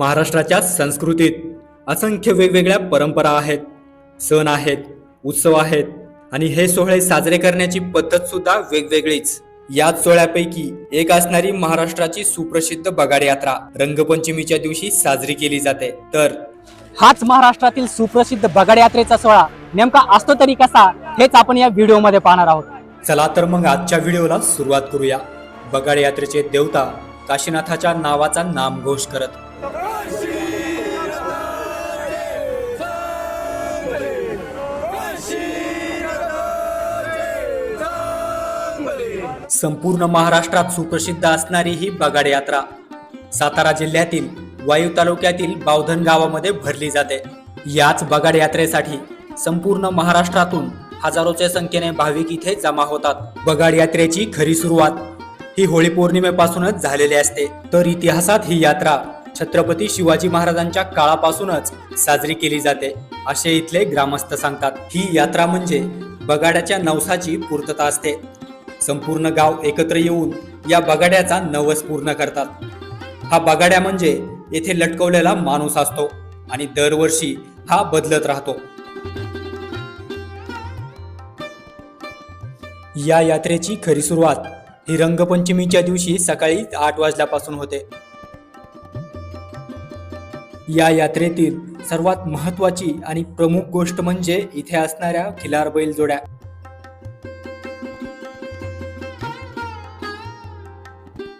महाराष्ट्राच्या संस्कृतीत असंख्य वेगवेगळ्या परंपरा आहेत सण आहेत उत्सव आहेत आणि हे सोहळे साजरे करण्याची पद्धत सुद्धा वेगवेगळीच. याच सोहळ्यापैकी एक असणारी महाराष्ट्राची सुप्रसिद्ध बगाड यात्रा रंगपंचमीच्या दिवशी साजरी केली जाते. तर हाच महाराष्ट्रातील सुप्रसिद्ध बगाड यात्रेचा सोहळा नेमका असतो तरी कसा हेच आपण या व्हिडिओमध्ये पाहणार आहोत. चला तर मग आजच्या व्हिडिओला सुरुवात करूया. बगाड यात्रेचे देवता काशीनाथाच्या नावाचा नामघोष करत. संपूर्ण महाराष्ट्रात सुप्रसिद्ध असणारी ही बगाड यात्रा सातारा जिल्ह्यातील वायू तालुक्यातील बावधन गावामध्ये भरली जाते. याच बगाड यात्रेसाठी संपूर्ण महाराष्ट्रातून हजारोच्या संख्येने भाविक इथे जमा होतात. बगाड यात्रेची खरी सुरुवात ही होळी पौर्णिमेपासूनच झालेली असते. तर इतिहासात ही यात्रा छत्रपती शिवाजी महाराजांच्या काळापासूनच साजरी केली जाते. असे इथले ग्रामस्थ सांगतात ही यात्रा म्हणजे बगाड्याच्या नवसाची पूर्तता असते. संपूर्ण गाव एकत्र येऊन या बगाड्याचा नवस पूर्ण करतात. हा बगाड्या म्हणजे येथे लटकवलेला माणूस असतो आणि दरवर्षी हा बदलत राहतो. या यात्रेची खरी सुरुवात ही रंगपंचमीच्या दिवशी सकाळी आठ वाजल्यापासून होते. या यात्रेतील सर्वात महत्वाची आणि प्रमुख गोष्ट म्हणजे इथे असणाऱ्या खिलार बैल जोड्या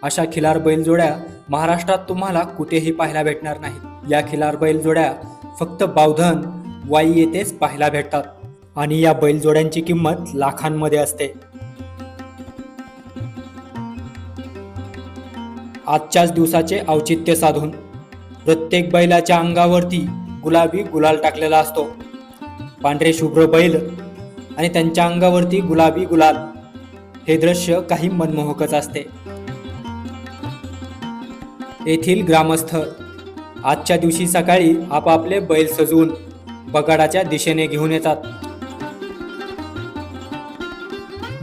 अशा खिलार बैलजोड्या महाराष्ट्रात तुम्हाला कुठेही पाहायला भेटणार नाही या खिलार बैलजोड्या फक्त बावधन वाई येथेच पाहायला भेटतात आणि या बैलजोड्यांची किंमत लाखांमध्ये असते. आजच्याच दिवसाचे औचित्य साधून. प्रत्येक बैलाच्या अंगावरती गुलाबी गुलाल टाकलेला असतो. पांढरे शुभ्र बैल आणि त्यांच्या अंगावरती गुलाबी गुलाल. हे दृश्य काही मनमोहकच असते. येथील ग्रामस्थ आजच्या दिवशी सकाळी आपापले बैल सजवून बगाडाच्या दिशेने घेऊन येतात.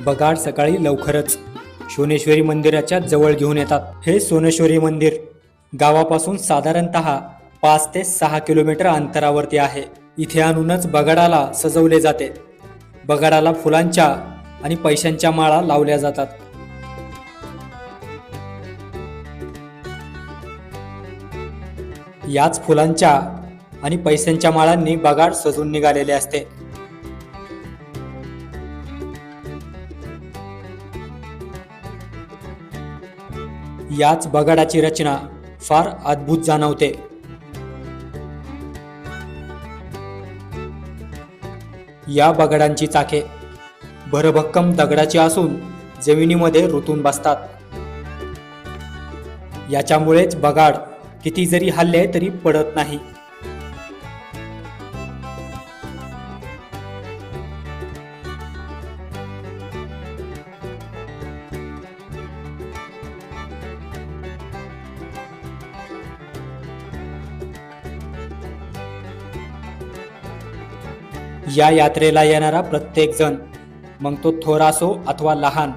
बगाड सकाळी लवकरच सोनेश्वरी मंदिराच्या जवळ घेऊन येतात. हे सोनेश्वरी मंदिर गावापासून साधारणतः पाच ते सहा किलोमीटर अंतरावरती आहे. इथे आणूनच बगाडाला सजवले जाते. बगाडाला फुलांच्या आणि पैशांच्या माळा लावल्या जातात. याच फुलांच्या आणि पैशांच्या माळांनी बगाड सजून निघालेले असते. याच बगाडाची रचना फार अद्भुत जाणवते. या बगडांची चाके भरभक्कम दगडाची असून जमिनीमध्ये रुतून बसतात. याच्यामुळेच बगाड किती जरी हल्ले तरी पडत नाही. या यात्रेला येणारा प्रत्येक जण मग तो थोर असो अथवा लहान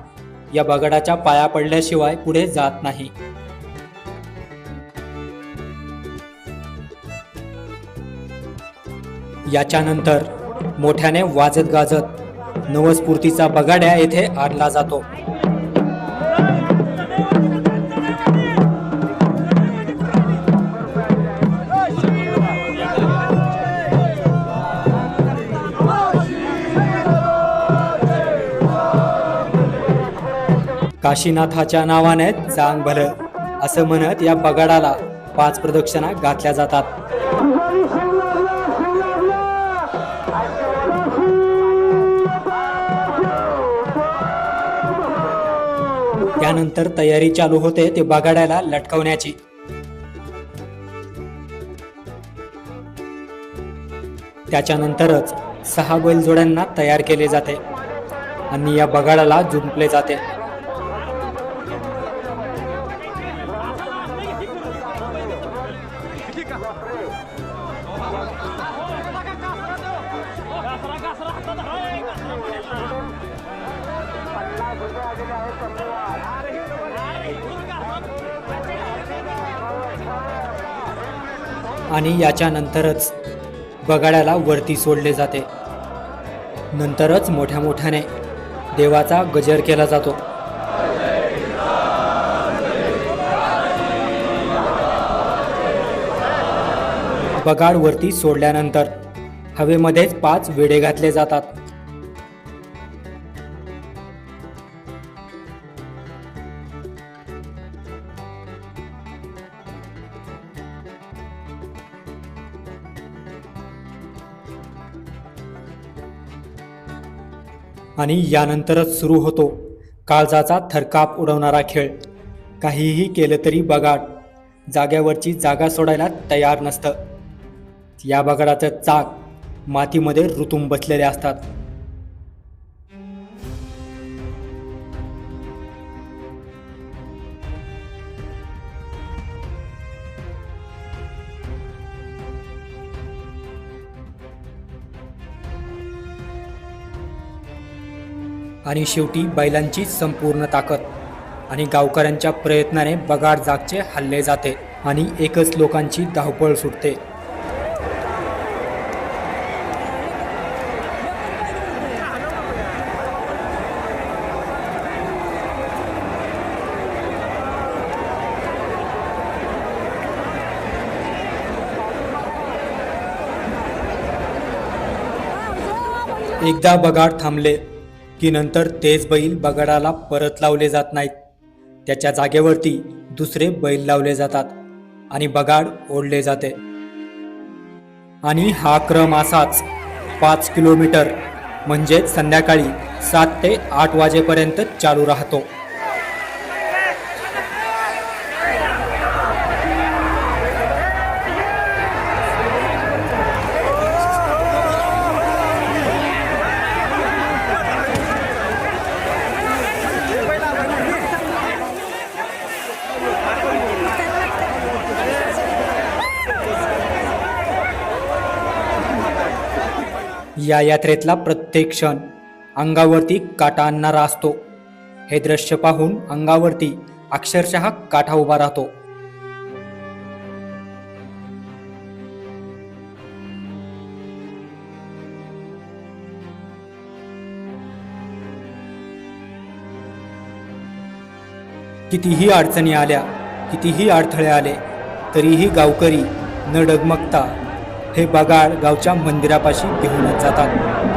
या बगडाच्या पाया पडल्याशिवाय पुढे जात नाही. याच्यानंतर मोठ्याने वाजत गाजत नवस्फूर्तीचा बगाड्या येथे आणला जातो. काशीनाथाच्या नावाने चांग भलं असं म्हणत या बगाडाला पाच प्रदक्षिणा घातल्या जातात. त्यानंतर तयारी चालू होते ते बगाड्याला लटकवण्याची. त्याच्यानंतरच सहा बैलजोड्यांना तयार केले जाते आणि या बगाडाला जुंपले जाते. आणि याच्यानंतरच बगाड्याला वरती सोडले जाते. नंतरच मोठ्या मोठ्याने देवाचा गजर केला जातो. बगाड वरती सोडल्यानंतर हवेमध्येच पाच वेडे घातले जातात. आणि यानंतरच सुरू होतो काळजाचा थरकाप उडवणारा खेळ. काहीही केलं तरी बगाड. जाग्यावरची जागा सोडायला तयार नसतं. या बगाडाचं चाक मातीमध्ये रुतून बसलेले असतात. आणि शेवटी बैलांची संपूर्ण ताकद आणि गावकऱ्यांच्या प्रयत्नाने बगाड जागचे हल्ले जाते आणि एकच लोकांची धावपळ सुटते. एकदा बगाड थांबले. की नंतर तेच बैल बगाडाला परत लावले जात नाहीत. त्याच्या जागेवरती दुसरे बैल लावले जातात आणि बगाड ओढले जाते. आणि हा क्रम असाच पाच किलोमीटर म्हणजेच संध्याकाळी सात ते आठ वाजेपर्यंत चालू राहतो. या यात्रेतला प्रत्येक क्षण अंगावरती काटा आणणारा असतो. हे दृश्य पाहून अंगावरती अक्षरशः काठा उभा राहतो. कितीही अडचणी आल्या कितीही अडथळे आले तरीही गावकरी न डगमगता हे बगाड गावच्या मंदिरापाशी घेऊनच जातात.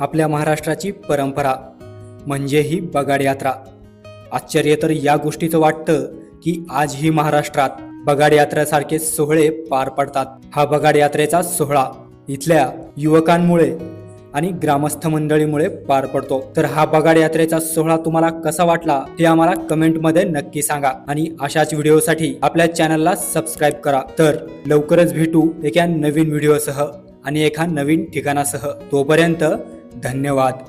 आपल्या महाराष्ट्राची परंपरा म्हणजे ही बगाड यात्रा. आश्चर्य तर या गोष्टीचं वाटतं की आजही महाराष्ट्रात बगाड यात्रेसारखे सोहळे पार पडतात. हा बगाड यात्रेचा सोहळा इथल्या युवकांमुळे आणि ग्रामस्थ मंडळीमुळे पार पडतो. तर हा बगाड यात्रेचा सोहळा तुम्हाला कसा वाटला हे आम्हाला कमेंटमध्ये नक्की सांगा आणि अशाच व्हिडिओसाठी आपल्या चॅनलला सबस्क्राईब करा. तर लवकरच भेटू एका नवीन व्हिडिओसह आणि एका नवीन ठिकाणासह. तोपर्यंत धन्यवाद.